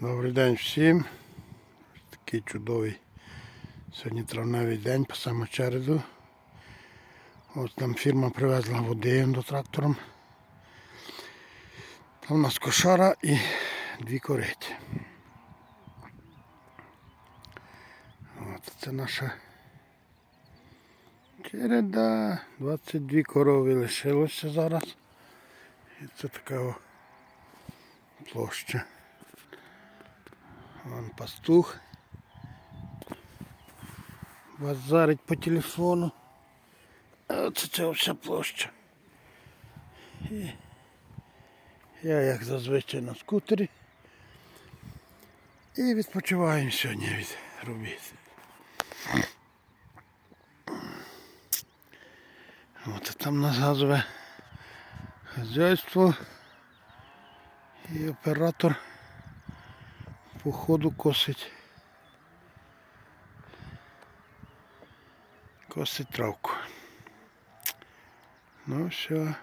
Добрий день всім. Такий чудовий сьогодні травневий день по саму череду. Ось там фірма привезла води до трактором. Там у нас кошара і дві кориті. От це наша череда. 22 корови лишилося зараз. І це така площа. Вон пастух. Базарить по телефону. Оце ця вся площа. І я як зазвичай на скутері. І відпочиваємо сьогодні від робіт. От там нас газове хазяйство і оператор по косить. Косить травку. Ну все.